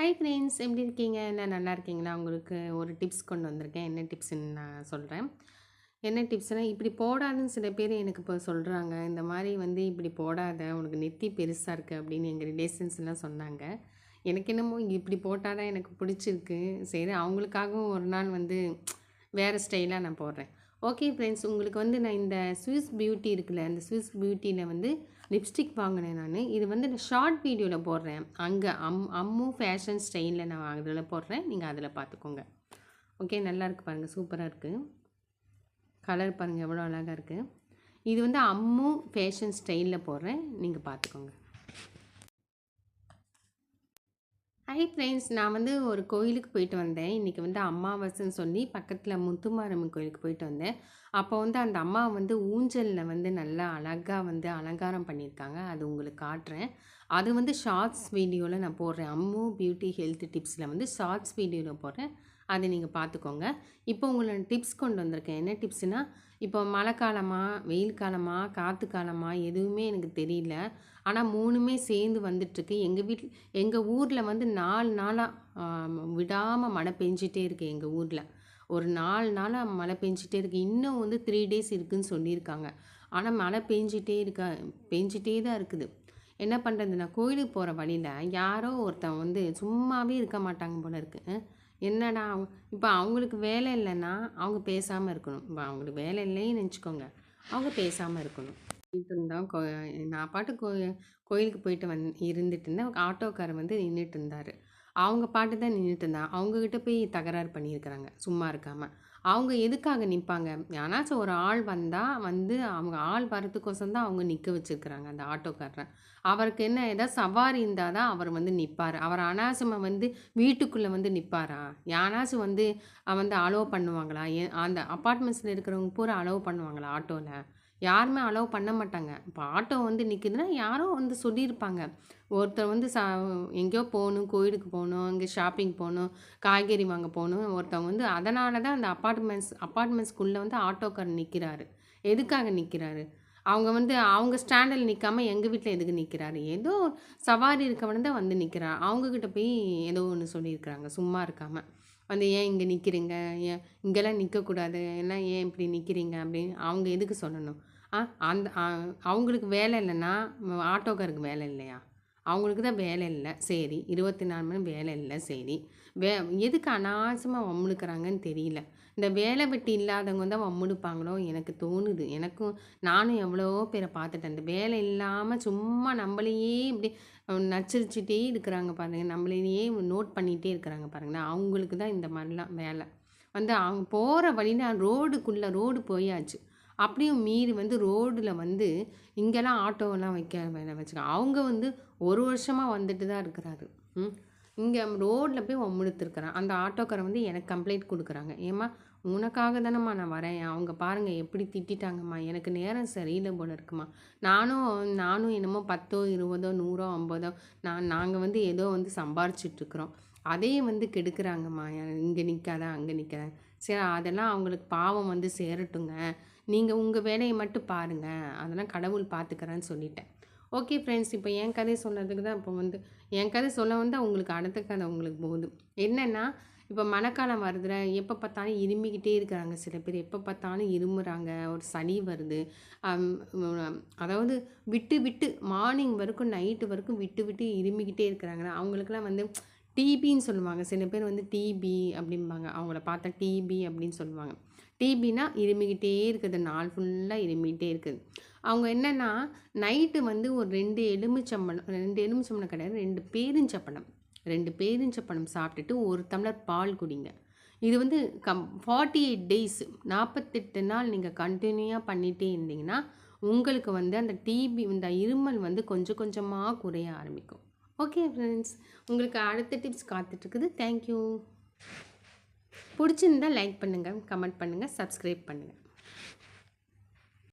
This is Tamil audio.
ஹை ஃப்ரெண்ட்ஸ் எப்படி இருக்கீங்க? என்ன நல்லா இருக்கீங்களா? உங்களுக்கு ஒரு டிப்ஸ் கொண்டு வந்திருக்கேன். என்ன டிப்ஸ்ன்னு நான் சொல்கிறேன் என்ன டிப்ஸ்னால் இப்படி போடாதுன்னு சில பேர் எனக்கு இப்போ சொல்கிறாங்க இந்த மாதிரி வந்து இப்படி போடாத உனக்கு நெத்தி பெருசாக இருக்குது அப்படின்னு எங்கள் ரிலேஷன்ஸ்லாம் சொன்னாங்க. எனக்கு என்னமோ இப்படி போட்டால் தான் எனக்கு பிடிச்சிருக்கு. சரி அவங்களுக்காகவும் ஒரு நாள் வந்து வேறு ஸ்டைலாக நான் போடுறேன். ஓகே ஃப்ரெண்ட்ஸ் உங்களுக்கு வந்து நான் இந்த ஸ்விஸ் பியூட்டி இருக்குல்ல அந்த ஸ்விஸ் பியூட்டியில் வந்து லிப்ஸ்டிக் வாங்கினேன் நான். இது வந்து நான் ஷார்ட் வீடியோவில் போடுறேன். அங்கே அம் அம்மு ஃபேஷன் ஸ்டைலில் நான் அதில் போடுறேன். நீங்கள் அதில் பார்த்துக்கோங்க ஓகே நல்லா இருக்குது பாருங்கள் சூப்பராக இருக்குது கலர் பாருங்கள் எவ்வளோ அழகாக இருக்குது இது வந்து அம்மு ஃபேஷன் ஸ்டைலில் போடுறேன். நீங்கள் பார்த்துக்கோங்க ஹை ஃப்ரெண்ட்ஸ் நான் வந்து ஒரு கோயிலுக்கு போயிட்டு வந்தேன். இன்றைக்கி வந்து அமாவாசைன்னு சொல்லி பக்கத்தில் முத்துமாரம்மன் கோயிலுக்கு போயிட்டு வந்தேன். அப்போ வந்து அந்த அம்மா வந்து ஊஞ்சலில் வந்து நல்லா அழகாக வந்து அலங்காரம் பண்ணியிருக்காங்க. அது உங்களுக்கு காட்டுறேன். அது வந்து ஷார்ட்ஸ் வீடியோவில் நான் போடுறேன். அம்மு பியூட்டி ஹெல்த் டிப்ஸில் வந்து ஷார்ட்ஸ் வீடியோவில் போடுறேன். அதை நீங்கள் பார்த்துக்கோங்க. இப்போ உங்களை டிப்ஸ் கொண்டு வந்திருக்கேன். என்ன டிப்ஸ்னால் இப்போ மழை காலமாக வெயில் காலமாக காற்று காலமாக எதுவுமே எனக்கு தெரியல. ஆனால் மூணுமே சேர்ந்து வந்துட்டுருக்கு. எங்கள் வீட்டில் எங்கள் ஊரில் வந்து நாலு நாளாக விடாமல் மழை பெஞ்சிட்டே இருக்குது எங்கள் ஊரில். ஒரு நாலு நாளாக மழை பெஞ்சிட்டே இருக்குது இன்னும் வந்து த்ரீ டேஸ் இருக்குதுன்னு சொல்லியிருக்காங்க. ஆனால் மழை பெஞ்சிட்டே இருக்கா பெஞ்சிட்டே தான் இருக்குது. என்ன பண்ணுறதுன்னா கோயிலுக்கு போகிற வழியில் யாரோ ஒருத்தன் வந்து சும்மாவே இருக்க மாட்டாங்க போல இருக்குது என்னடா இப்போ அவங்களுக்கு வேலை இல்லைன்னா அவங்க பேசாமல் இருக்கணும். இப்போ அவங்களுக்கு வேலை இல்லைன்னு நினச்சிக்கோங்க. அவங்க பேசாமல் இருக்கணும். போயிட்டு இருந்தோம் கோ நான் பாட்டு கோ கோயிலுக்கு போயிட்டு வந் இருந்துட்டு இருந்தேன். ஆட்டோக்காரர் வந்து நின்றுட்டு இருந்தார். அவங்க பாட்டு தான் நின்றுட்டு இருந்தான் அவங்கக்கிட்ட போய் தகராறு பண்ணியிருக்கிறாங்க. சும்மா இருக்காமல் அவங்க எதுக்காக நிற்பாங்க? யாராச்சும் ஒரு ஆள் வந்தால் வந்து அவங்க ஆள் வரத்துக்கோசம் தான் அவங்க நிற்க வச்சுருக்குறாங்க அந்த ஆட்டோக்காரரை. அவருக்கு என்ன ஏதாவது சவாரி இருந்தால் தான் அவர் வந்து நிற்பார் அவர் அனாசமாக வந்து வீட்டுக்குள்ளே வந்து நிற்பாரா யாராச்சும் வந்து வந்து அலோவ் பண்ணுவாங்களா? அந்த அப்பார்ட்மெண்ட்ஸில் இருக்கிறவங்க பூரா அலோவ் பண்ணுவாங்களா ஆட்டோவில் யாருமே அலோவ் பண்ண மாட்டாங்க. இப்போ ஆட்டோ வந்து நிற்குதுன்னா யாரோ வந்து சொல்லியிருப்பாங்க. ஒருத்தர் வந்து சா எங்கேயோ போகணும் கோயிலுக்கு போகணும் இங்கே ஷாப்பிங் போகணும் காய்கறி வாங்க போகணும். ஒருத்தவங்க வந்து அதனால தான் அந்த அப்பார்ட்மெண்ட்ஸ் அப்பார்ட்மெண்ட்ஸ்குள்ளே வந்து ஆட்டோக்கார் நிற்கிறாரு எதுக்காக நிற்கிறாரு அவங்க வந்து அவங்க ஸ்டாண்டில் நிற்காம எங்கள் வீட்டில் எதுக்கு நிற்கிறாரு ஏதோ சவாரி இருக்கவன தான் வந்து நிற்கிறார் அவங்கக்கிட்ட போய் ஏதோ ஒன்று சொல்லியிருக்கிறாங்க. சும்மா இருக்காமல் வந்து ஏன் இங்கே நிற்கிறீங்க ஏன் இங்கெல்லாம் நிற்கக்கூடாது எல்லாம் ஏன் இப்படி நிற்கிறீங்க அப்படின்னு அவங்க எதுக்கு சொல்லணும்? ஆ அந்த அவங்களுக்கு வேலை இல்லைன்னா ஆட்டோக்காருக்கு வேலை இல்லையா? அவங்களுக்கு தான் வேலை இல்லை. சரி இருபத்தி நாலு மணி வேலை இல்லை சரி. வே எதுக்கு அனாவசியமாக வம்முழுக்கிறாங்கன்னு தெரியல. இந்த வேலை வெட்டி இல்லாதவங்க தான் வம்முழுப்பாங்களோ எனக்கு தோணுது. எனக்கும் நானும் எவ்வளோ பேரை பார்த்துட்டேன். இந்த வேலை இல்லாமல் சும்மா நம்மளையே இப்படி நச்சரிச்சுட்டே இருக்கிறாங்க பாருங்கள் நம்மளையே நோட் பண்ணிகிட்டே இருக்கிறாங்க பாருங்களேன் அவங்களுக்கு தான் இந்த மாதிரிலாம் வேலை. வந்து அவங்க போகிற வழினா ரோடுக்குள்ளே ரோடு போயாச்சு. அப்படியும் மீறி வந்து ரோடில் வந்து இங்கெல்லாம் ஆட்டோவெல்லாம் வைக்க வேணாம் வச்சுக்க. அவங்க வந்து ஒரு வருஷமாக வந்துட்டு தான் இருக்கிறாரு. ம். இங்கே ரோட்டில் போய் முழுத்துருக்குறான் அந்த ஆட்டோக்காரன் வந்து எனக்கு கம்ப்ளைண்ட் கொடுக்குறாங்க. ஏம்மா உனக்காக தானேம்மா நான் வரேன். அவங்க பாருங்கள் எப்படி திட்டாங்கம்மா எனக்கு நேரம் சரியில்லை போல இருக்குமா நானும் நானும் என்னமோ பத்தோ இருபதோ நூறோ ஐம்பதோ நான் நாங்கள் வந்து ஏதோ வந்து சம்பாரிச்சிட்ருக்குறோம். அதையும் வந்து கெடுக்குறாங்கம்மா. இங்கே நிற்காத அங்கே நிற்காத சரி அதெல்லாம் அவங்களுக்கு பாவம் வந்து சேரட்டுங்க. நீங்கள் உங்கள் வேலையை மட்டும் பாருங்கள் அதெல்லாம் கடவுள் பார்த்துக்கிறேன்னு சொல்லிட்டேன். ஓகே ஃப்ரெண்ட்ஸ் இப்போ என் கதை சொன்னதுக்கு தான் இப்போ வந்து என் கதை சொல்ல வந்து உங்களுக்கு அடுத்த கதை உங்களுக்கு போகுது. என்னென்னா இப்போ மழைக்காலம் வருதுல எப்போ பார்த்தாலும் இருமிக்கிட்டே இருக்கிறாங்க சில பேர். எப்போ பார்த்தாலும் இருமுறாங்க ஒரு சளி வருது. அதாவது விட்டு விட்டு மார்னிங் வரைக்கும் நைட்டு வரைக்கும் விட்டு விட்டு இருமிக்கிட்டே இருக்கிறாங்க. அவங்களுக்குலாம் வந்து டிபின்னு சொல்லுவாங்க. சில பேர் வந்து டிபி அப்படிம்பாங்க. அவங்கள பார்த்தா டிபி அப்படின்னு சொல்லுவாங்க. டிபினா இருமிக்கிட்டே இருக்குது. நாள் ஃபுல்லாக இருமிக்கிட்டே இருக்குது. அவங்க என்னென்னா நைட்டு வந்து ஒரு ரெண்டு எலுமிச்சம்பழம் ரெண்டு எலுமிச்சம்பழம் கிடையாது. ரெண்டு பேரிஞ்சப்பழம். ரெண்டு பேரிஞ்சப்பழம் சாப்பிட்டுட்டு ஒரு டம்ளர் பால் குடிங்க. இது வந்து கம் ஃபார்ட்டி எயிட் டேஸ் நாற்பத்தெட்டு நாள் நீங்கள் கண்டினியூவாக பண்ணிகிட்டே இருந்தீங்கன்னா உங்களுக்கு வந்து அந்த டிபி இந்த இருமல் வந்து கொஞ்சம் கொஞ்சமாக குறைய ஆரம்பிக்கும். ஓகே ஃப்ரெண்ட்ஸ் உங்களுக்கு அடுத்த டிப்ஸ் காத்துட்ருக்குது தேங்க்யூ பிடிச்சிருந்தால் லைக் பண்ணுங்கள் கமெண்ட் பண்ணுங்கள் சப்ஸ்கிரைப் பண்ணுங்கள்